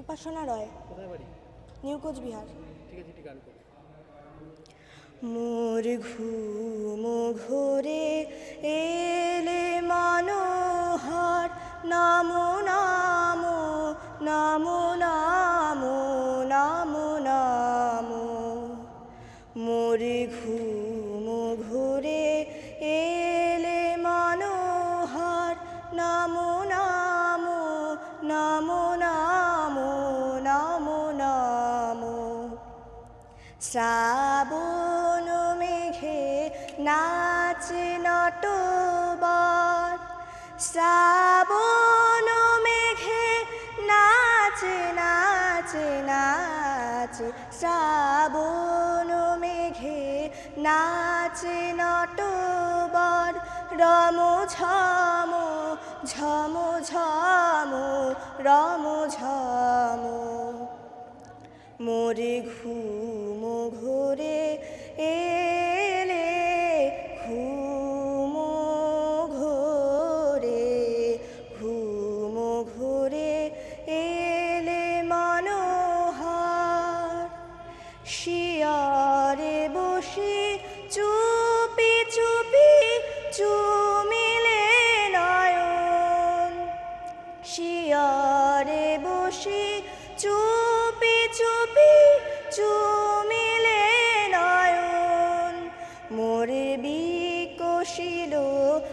উপাসনা রয়। New Cooch Behar. মোর ঘুম ঘোরে এলে মনোহর নামো নামো নামো নামো নামো নামো। মোর ঘুম ঘোরে এলে মনোহর নামো নামো নামো শ্রাবণ মেঘে নাচে নটবর। শ্রাবণ মেঘে নাচে নাচে নাচে। শ্রাবণ মেঘে নাচে নটবর। রম ঝম ঝম ঝম, রম মোরে ঘুম ঘোরে এলে ঘুম ঘোরে ঘুম ঘোরে এলে মানোহার। শিয়রে চুপি চুমিলে নয়ন। মোরে বিকশিল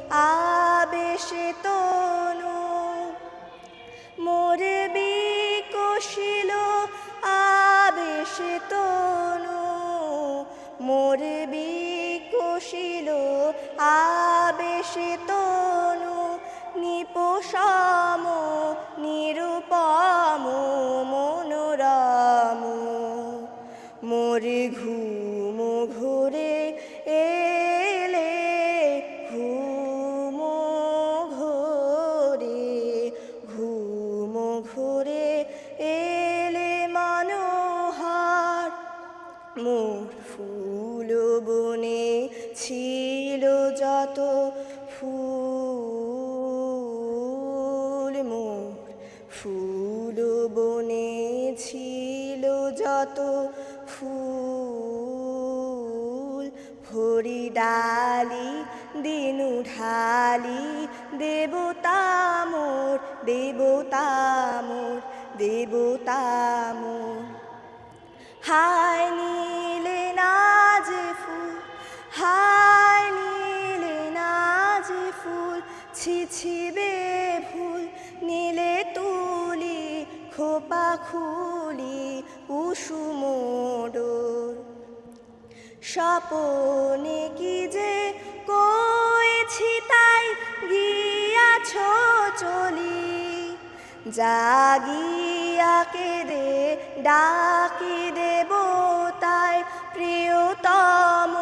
আবেশে তনু। মোরে বিকশিল আবেশে তনু। মোরে বিকশিল আবেশে তনু। ঘোরে এলে মনোহর। মোর ফুল বনে ছিল যত ফুল, মোর ফুল বনে ছিল যত ফুল। ভরি ডালি দিনু ঢালি দেবতা দেবতা মোর দেবতা মোর। হায় নীলে না যে ফুল, হায় নীলে না যে ফুল ছিছিবে ভুল নীলে তুলি, খোপা খুলি কুসুমোডর স্বপনে কি যে কয়েছি তাই গিয়াছ জাগিয়াকে দে ডাকি দেব তাই। প্রিয়তম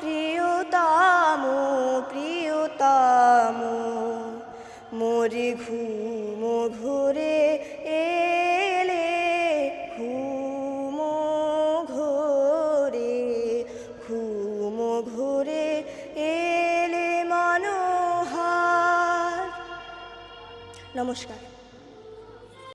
প্রিয়তম প্রিয়তম, মোরে ঘুম ঘোরে এলে, ঘুম ঘোরে ঘুম ঘোরে এলে মনোহর। নমস্কার।